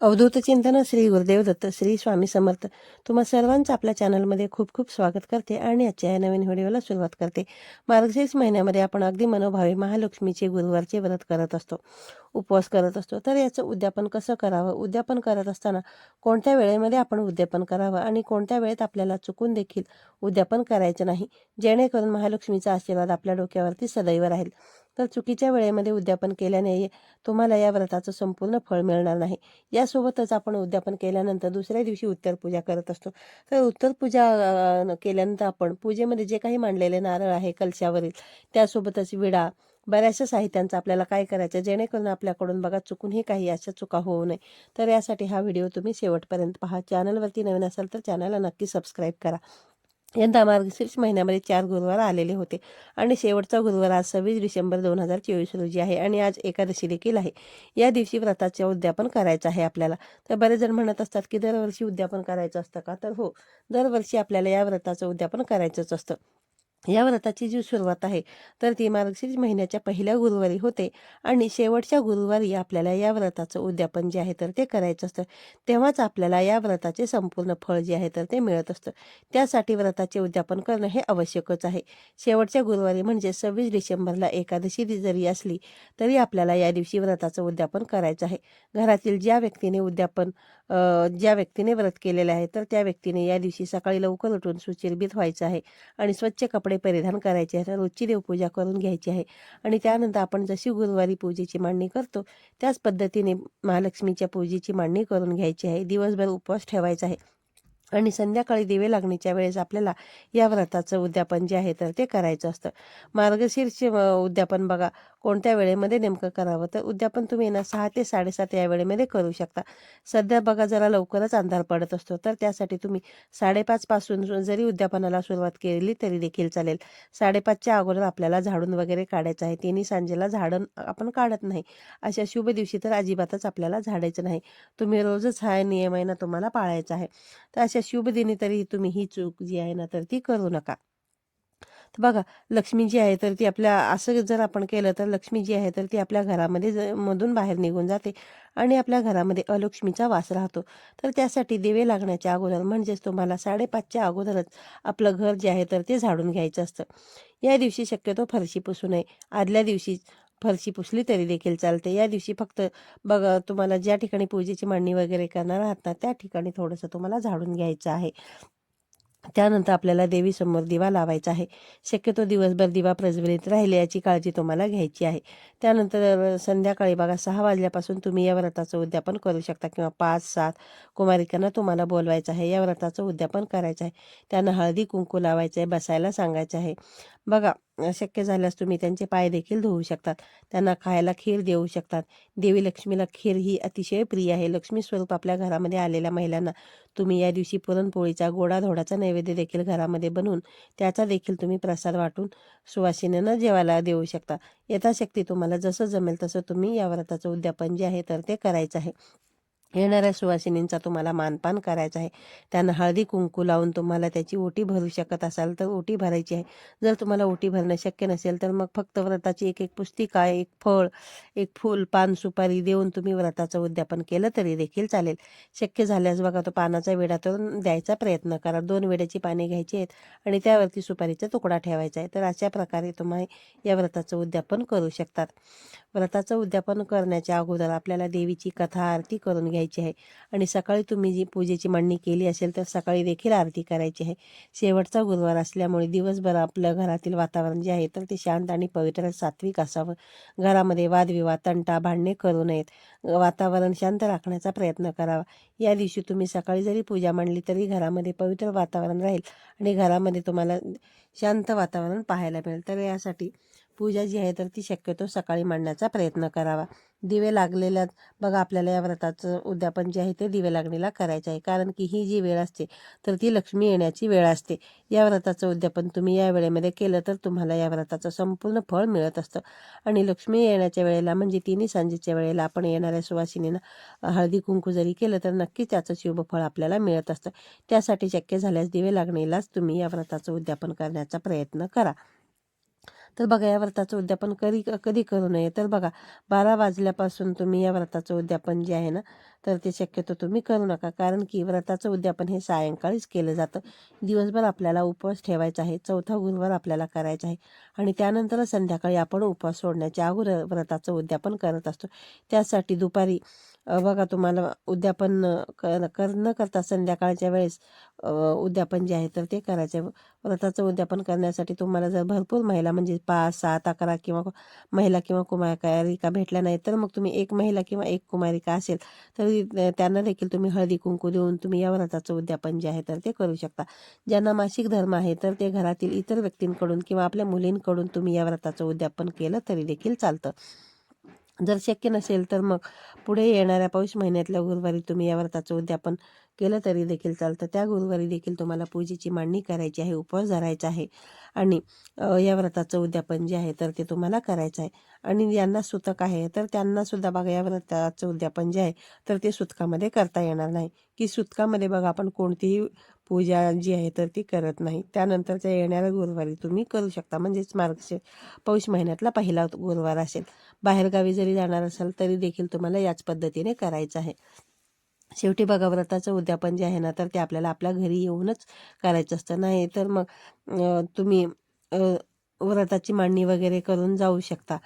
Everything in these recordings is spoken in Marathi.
अवधूत चिंतन श्री गुरुदेव दत्त श्री स्वामी समर्थ. तुम्हा सर्वांचं आपल्या चॅनलमध्ये खूप खूप स्वागत करते आणि आजच्या या नवीन व्हिडिओला सुरुवात करते. मार्गशीर्ष महिन्यामध्ये आपण अगदी मनोभावे महालक्ष्मीचे गुरुवारचे व्रत करत असतो. उपवास करत असतो. तर याचं उद्यापन कसं करावं? उद्यापन करत असताना कोणत्या वेळेमध्ये आपण उद्यापन करावं? आणि कोणत्या वेळेत आपल्याला चुकून देखील उद्यापन करायचं नाही? जेणेकरून महालक्ष्मीचा आशीर्वाद आपल्या डोक्यावरती सदैव राहील. तर चुकीच्या वेळेमध्ये उद्यापन केल्याने तुम्हाला या व्रताचं संपूर्ण फळ मिळणार नाही. यासोबतच आपण उद्यापन केल्यानंतर दुसऱ्या दिवशी उत्तर पूजा करत असतो. तर उत्तर पूजा केल्यानंतर आपण पूजेमध्ये जे काही मांडलेले नारळ आहे कलशावरील त्यासोबतच विडा बऱ्याचशा साहित्यांचं आपल्याला काय करायचं जेणेकरून आपल्याकडून बघा चुकूनही काही अशा चुका होऊ नये. तर यासाठी हा व्हिडिओ तुम्ही शेवटपर्यंत पहा. चॅनलवरती नवीन असाल तर चॅनलला नक्की सबस्क्राईब करा. यंदा मार्गशीर्ष महिन्यामध्ये चार गुरुवार आलेले होते. आणि शेवटचा गुरुवार आज सव्वीस डिसेंबर दोन हजार चोवीस रोजी आहे आणि आज एकादशी देखील आहे. या दिवशी व्रताचे उद्यापन करायचं आहे आपल्याला. तर बरेच जण म्हणत असतात की दरवर्षी उद्यापन करायचं असतं का? तर हो दरवर्षी आपल्याला या व्रताचं उद्यापन करायचंच असतं. या व्रताची जी सुरुवात आहे तर ती मार्गशीर्ष महिन्याच्या पहिल्या गुरुवारी होते आणि शेवटच्या गुरुवारी आपल्याला या व्रताचं उद्यापन जे आहे तर ते करायचं असतं. तेव्हाच आपल्याला या व्रताचे संपूर्ण फळ जे आहे तर ते मिळत असतं. त्यासाठी व्रताचे उद्यापन करणं हे आवश्यकच आहे. शेवटच्या गुरुवारी म्हणजे सव्वीस डिसेंबरला एकादशी जरी असली तरी आपल्याला या दिवशी व्रताचं उद्यापन करायचं आहे. घरातील ज्या व्यक्तीने उद्यापन ज्या व्यक्तीने व्रत केलेले आहे तर त्या व्यक्तीने या दिवशी सकाळी लवकर उठून सुचिरभीत व्हायचं आहे आणि स्वच्छ कपडे परिधान करायचे आहे तर रोजची देवपूजा करून घ्यायची आहे. आणि त्यानंतर आपण जशी गुरुवारी पूजेची मांडणी करतो त्याच पद्धतीने महालक्ष्मीच्या पूजेची मांडणी करून घ्यायची आहे. दिवसभर उपवास ठेवायचा आहे. आणि संध्याकाळी दिवे लागण्याच्या वेळेस आपल्याला या व्रताचं उद्यापन जे आहे तर ते करायचं असतं. मार्गशीर्ष उद्यापन बघा कोणत्या वेळेमध्ये नेमकं करावं? तर उद्यापन तुम्ही ना सहा ते साडेसात या वेळेमध्ये करू शकता. सध्या बघा जरा लवकरच अंधार पडत असतो. तर त्यासाठी तुम्ही साडेपाचपासून जरी उद्यापनाला सुरुवात केली तरी देखील चालेल. साडेपाचच्या अगोदर आपल्याला झाडून वगैरे काढायचं आहे. तिन्ही सांजेला झाडण आपण काढत नाही. अशा शुभ दिवशी तर अजिबातच आपल्याला झाडायचं नाही. तुम्ही रोजच हा नियम आहे ना तुम्हाला पाळायचा आहे. तर अशा शुभ दिनी तरी तुम्ही ही चूक जी आहे ना तर ती करू नका. तर बघा लक्ष्मी जी आहे तर ती आपल्या असं जर आपण केलं तर लक्ष्मी जी आहे तर ती आपल्या घरामध्ये मधून बाहेर निघून जाते आणि आपल्या घरामध्ये अलक्ष्मीचा वास राहतो. तर त्यासाठी दिवे लागण्याच्या अगोदर म्हणजेच तुम्हाला साडेपाचच्या अगोदरच आपलं घर जे आहे तर ते झाडून घ्यायचं असतं. या दिवशी शक्यतो फरशी पुसू नये. आदल्या दिवशी फरशी पुसली तरी देखील चालते. या दिवशी फक्त बघा तुम्हाला ज्या ठिकाणी पूजेची मांडणी वगैरे करणार आहात ना त्या ठिकाणी थोडंसं तुम्हाला झाडून घ्यायचं आहे. त्यानंतर आपल्याला देवीसमोर दिवा लावायचा आहे. शक्यतो दिवसभर दिवा प्रज्वलित राहिले याची काळजी तुम्हाला घ्यायची आहे. त्यानंतर संध्याकाळी बघा सहा वाजल्यापासून तुम्ही या व्रताचं उद्यापन करू शकता किंवा पाच सात कुमारिकांना तुम्हाला बोलवायचं आहे. या व्रताचं उद्यापन करायचं आहे. त्यांना हळदी कुंकू लावायचं आहे बसायला सांगायचं आहे. बघा शक्य झाल्यास तुम्ही त्यांचे पाय देखील धुवू शकतात. त्यांना खायला खीर देऊ शकतात. देवी लक्ष्मीला खीर ही अतिशय प्रिय आहे. लक्ष्मी स्वरूप आपल्या घरामध्ये आलेल्या महिलांना तुम्ही या दिवशी पुरणपोळीचा गोडाधोडाचा नैवेद्य देखील घरामध्ये बनवून त्याचा देखील तुम्ही प्रसाद वाटून सुवासिनीनं जेवायला देऊ शकता. यथाशक्ती तुम्हाला जसं जमेल तसं तुम्ही या व्रताचं उद्यापन जे आहे तर ते करायचं आहे. येणाऱ्या सुवासिनींचा तुम्हाला मानपान करायचा आहे. त्यांना हळदी कुंकू लावून तुम्हाला त्याची ओटी भरू शकत असाल तर ओटी भरायची आहे. जर तुम्हाला ओटी भरणं शक्य नसेल तर मग फक्त व्रताची एक एक पुस्तिका एक फळ एक फूल पान सुपारी देऊन तुम्ही व्रताचं उद्यापन केलं तरी देखील चालेल. शक्य झाल्यास बघा तो पानाचा विडा तर द्यायचा प्रयत्न करा. दोन वेड्याची पाने घ्यायची आहेत आणि त्यावरती सुपारीचा तुकडा ठेवायचा आहे. तर अशा प्रकारे तुम्ही या व्रताचं उद्यापन करू शकतात. व्रताचं उद्यापन करण्याच्या अगोदर आपल्याला देवीची कथा आरती करून घ्यायची आहे. आणि सकाळी तुम्ही जी पूजेची मांडणी केली असेल तर सकाळी देखील आरती करायची आहे. शेवटचा गुरुवार असल्यामुळे दिवसभर आपलं घरातील वातावरण जे आहे तर ते शांत आणि पवित्र सात्विक असावं. घरामध्ये वादविवाद तंटा भांडणे करू नयेत. वातावरण शांत राखण्याचा प्रयत्न करावा. या दिवशी तुम्ही सकाळी जरी पूजा मांडली तरी घरामध्ये पवित्र वातावरण राहील आणि घरामध्ये तुम्हाला शांत वातावरण पाहायला मिळेल. तर यासाठी पूजा जी आहे तर ती शक्यतो सकाळी मांडण्याचा प्रयत्न करावा. दिवे लागलेल्या बघा आपल्याला या व्रताचं उद्यापन जे आहे ते दिवे लागणीला करायचं आहे. कारण की ही जी वेळ असते तर ती लक्ष्मी येण्याची वेळ असते. या व्रताचं उद्यापन तुम्ही या वेळेमध्ये केलं तर तुम्हाला या व्रताचं संपूर्ण फळ मिळत असतं. आणि लक्ष्मी येण्याच्या वेळेला म्हणजे तिन्ही सांजेच्या वेळेला आपण येणाऱ्या सुवासिनींना हळदी कुंकू जरी केलं तर नक्कीच त्याचं शुभ फळ आपल्याला मिळत असतं. त्यासाठी शक्य झाल्यास दिवे लागणीलाच तुम्ही या व्रताचं उद्यापन करण्याचा प्रयत्न करा. तर बघा या व्रताचं उद्यापन कधी कधी करू नये. तर बघा बारा वाजल्यापासून तुम्ही या व्रताचं उद्यापन जे आहे ना तर ते शक्यतो तुम्ही करू नका. कारण की व्रताचं उद्यापन हे सायंकाळीच केलं जातं. दिवसभर आपल्याला उपवास ठेवायचा आहे चौथा गुरुवार आपल्याला करायचा आहे. आणि त्यानंतर संध्याकाळी आपण उपवास सोडण्याच्या अगोदर व्रताचं उद्यापन करत असतो. त्यासाठी दुपारी बघा तुम्हाला उद्यापन कर कर न करता संध्याकाळच्या वेळेस उद्यापन जे आहे तर ते करायचं. व्रताचं उद्यापन करण्यासाठी तुम्हाला जर भरपूर महिला म्हणजे पाच सात अकरा किंवा महिला किंवा कुमारिका भेटल्या नाही तर मग तुम्ही एक महिला किंवा एक कुमारिका असेल तरी त्यांना देखील तुम्ही हळदी कुंकू देऊन तुम्ही या व्रताचं उद्यापन जे आहे तर ते करू शकता. ज्यांना मासिक धर्म आहे तर ते घरातील इतर व्यक्तींकडून किंवा आपल्या मुलींकडून तुम्ही या व्रताचं उद्यापन केलं तरी देखील चालतं. जर शक्य नसेल तर मग पुढे येणाऱ्या पौष महिन्यातल्या गुरुवारी तुम्ही या व्रताचं उद्यापन केलं तरी देखील चालतं. त्या गुरुवारी देखील तुम्हाला पूजेची मांडणी करायची आहे उपवास धरायचा आहे आणि या व्रताचं उद्यापन जे आहे तर ते तुम्हाला करायचं आहे. आणि यांना सुतक आहे तर त्यांना सुद्धा बघा या व्रताचं उद्यापन जे आहे तर ते सुतकामध्ये करता येणार नाही. की सुतकामध्ये बघा आपण कोणतीही पूजा जी आहे तर ती करत नाही. त्यानंतरच्या येणाऱ्या गुरुवारी तुम्ही करू शकता. म्हणजेच मार्गशीर पौष महिन्यातला पहिला गुरुवार असेल. बाहेरगावी जरी जाणार असाल तरी देखील तुम्हाला याच पद्धतीने करायचं आहे. शेवटी बघा व्रताचं उद्यापन जे आहे ना तर ते आपल्याला आपल्या घरी येऊनच करायचं असतं. नाही तर मग तुम्ही व्रताची मांडणी वगैरे करून जाऊ शकता.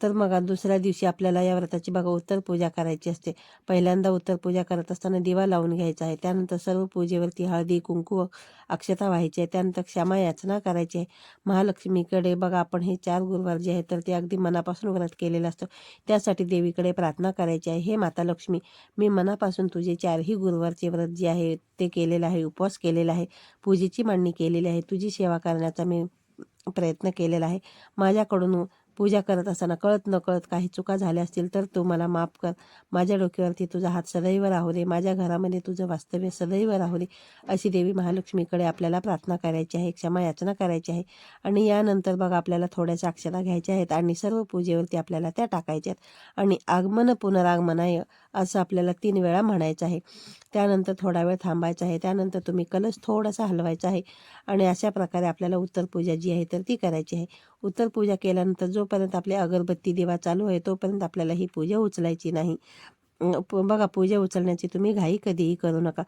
तर मग दुसऱ्या दिवशी आपल्याला या व्रताची बघा उत्तर पूजा करायची असते. पहिल्यांदा उत्तर पूजा करत असताना दिवा लावून घ्यायचा आहे. त्यानंतर सर्व पूजेवरती हळदी कुंकू अक्षता व्हायची आहे. त्यानंतर क्षमा याचना करायची आहे. महालक्ष्मीकडे बघा आपण हे चार गुरुवार जे आहे तर ते अगदी मनापासून व्रत केलेलं असतं. त्यासाठी देवीकडे प्रार्थना करायची आहे. हे माता लक्ष्मी मी मनापासून तुझे चारही गुरुवारचे व्रत जे आहे ते केलेलं आहे उपवास केलेला आहे पूजेची मांडणी केलेली आहे तुझी सेवा करण्याचा मी प्रयत्न केलेला आहे. माझ्याकडून पूजा करत असताना कळत नकळत काही चुका झाल्या असतील तर तू मला माफ कर. माझ्या डोक्यावरती तुझा हात सदैव राहू दे. माझ्या घरामध्ये तुझं वास्तव्य सदैव राहू दे. अशी देवी महालक्ष्मीकडे आपल्याला प्रार्थना करायची आहे क्षमा याचना करायची आहे. आणि यानंतर बघा आपल्याला थोड्याशा अक्षरा घ्यायच्या आहेत आणि सर्व पूजेवरती आपल्याला त्या टाकायच्या आहेत. आणि आगमन पुनरागमनाय असं आपल्याला तीन वेळा म्हणायचं आहे. त्यानंतर थोडा वेळ थांबायचा आहे. त्यानंतर तुम्ही कलश थोडासा हलवायचा आहे. आणि अशा प्रकारे आपल्याला उत्तर पूजा जी आहे तर ती करायची आहे. उत्तर पूजा केल्यानंतर जोपर्यंत आपली अगरबत्ती दिवा चालू आहे तोपर्यंत आपल्याला ही पूजा उचलायची नाही. प- बघा पूजा उचलण्याची तुम्ही घाई कधीही करू नका.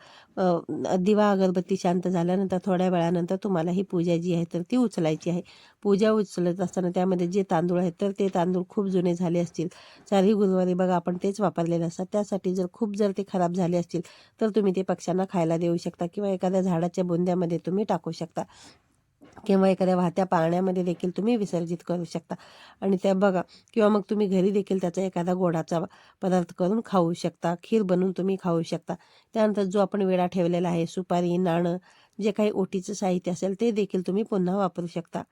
दिवा अगरबत्ती शांत झाल्यानंतर थोड्या वेळानंतर तुम्हाला ही पूजा जी आहे तर ती उचलायची आहे. पूजा उचलत असताना त्यामध्ये जे तांदूळ आहेत तर ते तांदूळ खूप जुने झाले असतील. चारही गुरुवारी बघा आपण तेच वापरलेले असतात. त्यासाठी जर खूप जर ते खराब झाले असतील तर तुम्ही ते पक्ष्यांना खायला देऊ शकता किंवा एखाद्या झाडाच्या बुंद्यामध्ये तुम्ही टाकू शकता. किंवा एखाद्या वाहत्या पाण्यामध्ये देखील तुम्ही विसर्जित करू शकता. आणि त्या बघा किंवा मग तुम्ही घरी देखील त्याचा एखादा गोडाचा पदार्थ करून खाऊ शकता खीर बनवून तुम्ही खाऊ शकता. त्यानंतर जो आपण वेळा ठेवलेला आहे सुपारी नाणं जे काही ओटीचं साहित्य असेल ते देखील तुम्ही पुन्हा वापरू शकता.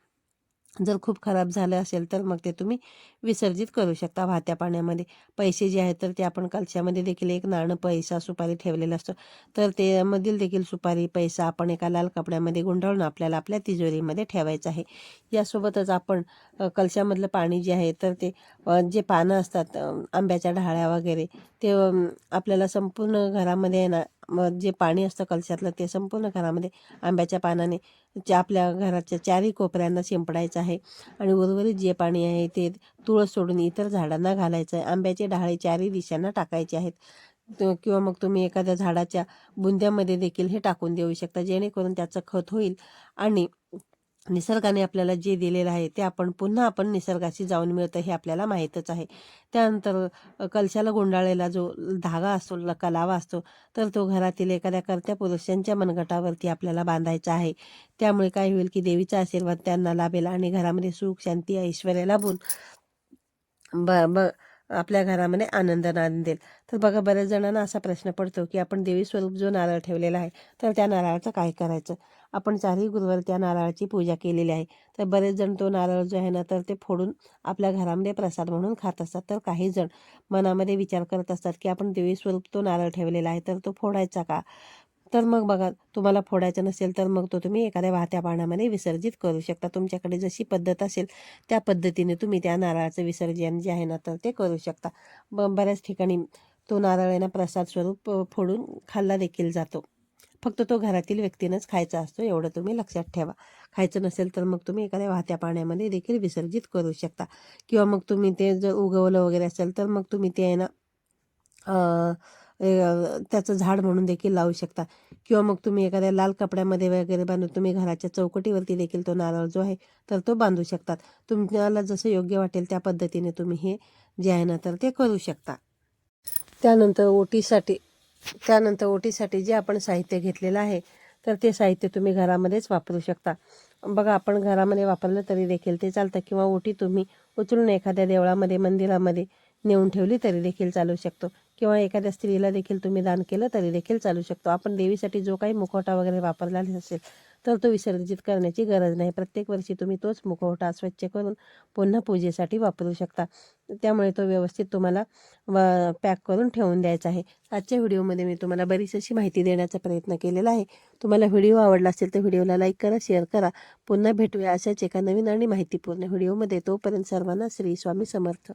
जर खूप खराब झालं असेल तर मग ते तुम्ही विसर्जित करू शकता वाहत्या पाण्यामध्ये. पैसे जे आहेत तर ते आपण कलशामध्ये देखील एक नाणं पैसा सुपारी ठेवलेलं असतं. तर ते मधील देखील सुपारी पैसा आपण एका लाल कपड्यामध्ये गुंडाळून आपल्याला आपल्या तिजोरीमध्ये ठेवायचं आहे. यासोबतच आपण कलशामधलं पाणी जे आहे तर ते जे पानं असतात आंब्याच्या ढाळ्या वगैरे ते आपल्याला संपूर्ण घरामध्ये येणार ना जे पाणी असतं कलशातलं ते संपूर्ण घरामध्ये आंब्याच्या पानाने च्या आपल्या घराच्या चारही कोपऱ्यांना शिंपडायचं आहे. आणि उर्वरित जे पाणी आहे ते तुळस सोडून इतर झाडांना घालायचं आहे. आंब्याचे डहाळे चारही दिशांना टाकायचे आहेत. किंवा मग तुम्ही एखाद्या झाडाच्या बुंद्यामध्ये देखील हे टाकून देऊ शकता जेणेकरून त्याचं खत होईल. आणि निसर्गाने आपल्याला जे दिलेलं आहे ते आपण पुन्हा आपण निसर्गाशी जाऊन मिळतं हे आपल्याला माहीतच आहे. त्यानंतर कलशाला गुंडाळलेला जो धागा असतो ल- कलावा असतो तर तो घरातील एखाद्या कर्त्या पुरुषांच्या मनगटावरती आपल्याला बांधायचा आहे. त्यामुळे काय होईल की देवीचा आशीर्वाद त्यांना लाभेल आणि घरामध्ये सुख शांती ऐश्वर्य लाभून ब ब आपल्या घरामध्ये आनंद नांदेल. तर बघा बऱ्याच जणांना असा प्रश्न पडतो की आपण देवी स्वरूप जो नारळ ठेवलेला आहे तर त्या नारळाचं काय करायचं? आपण चारही गुरुवार त्या नारळाची पूजा केलेली आहे. तर बरेच जण तो नारळ जो आहे ना तर ते फोडून आपल्या घरामध्ये प्रसाद म्हणून खात असतात. तर काही जण मनामध्ये विचार करत असतात की आपण देवी स्वरूप तो नारळ ठेवलेला आहे तर तो फोडायचा का? तर मग बघा तुम्हाला फोडायचं नसेल तर मग तो तुम्ही एखाद्या वाहत्या पाण्यामध्ये विसर्जित करू शकता. तुमच्याकडे जशी पद्धत असेल त्या पद्धतीने तुम्ही त्या नारळाचं विसर्जन जे आहे ना तर ते करू शकता. ब बऱ्याच ठिकाणी तो नारळ आहे ना प्रसाद स्वरूप फोडून खाल्ला देखील जातो. फक्त तो घरातील व्यक्तीनंच खायचा असतो एवढं तुम्ही लक्षात ठेवा. खायचं नसेल तर मग तुम्ही एखाद्या वाहत्या पाण्यामध्ये देखील विसर्जित करू शकता. किंवा मग तुम्ही ते जर उगवलं वगैरे असेल तर मग तुम्ही ते आहे ना त्याचं झाड म्हणून देखील लावू शकता. किंवा मग तुम्ही एखाद्या लाल कपड्यामध्ये वगैरे बांधून तुम्ही घराच्या चौकटीवरती देखील तो नारळ जो आहे तर तो बांधू शकतात. तुम्हाला जसं योग्य वाटेल त्या पद्धतीने तुम्ही हे जे आहे ना तर ते करू शकता. त्यानंतर ओटीसाठी त्यानंतर ओटीसाठी जे आपण साहित्य घेतलेलं आहे तर ते साहित्य तुम्ही घरामध्येच वापरू शकता. बघा आपण घरामध्ये वापरलं तरी देखील ते चालतं किंवा ओटी तुम्ही उचलून एखाद्या देवळामध्ये मंदिरामध्ये नेऊन ठेवली तरी देखील चालू शकतो. किंवा एखाद्या स्त्रीला देखील तुम्ही दान केलं तरी देखील चालू शकतो. आपण देवीसाठी जो काही मुखवटा वगैरे वापरला असेल तर तो विसर्जित करण्याची गरज नाही. प्रत्येक वर्षी तुम्ही तोच मुखवटा स्वच्छ करून पुन्हा पूजेसाठी वापरू शकता. त्यामुळे तो व्यवस्थित तुम्हाला पॅक करून ठेवून द्यायचा आहे. आजच्या व्हिडिओमध्ये मी तुम्हाला बरीच अशी माहिती देण्याचा प्रयत्न केलेला आहे. तुम्हाला व्हिडिओ आवडला असेल तर व्हिडिओला लाईक करा शेअर करा. पुन्हा भेटूया अशाच एका नवीन आणि माहितीपूर्ण व्हिडिओमध्ये. तोपर्यंत सर्वांना श्री स्वामी समर्थ.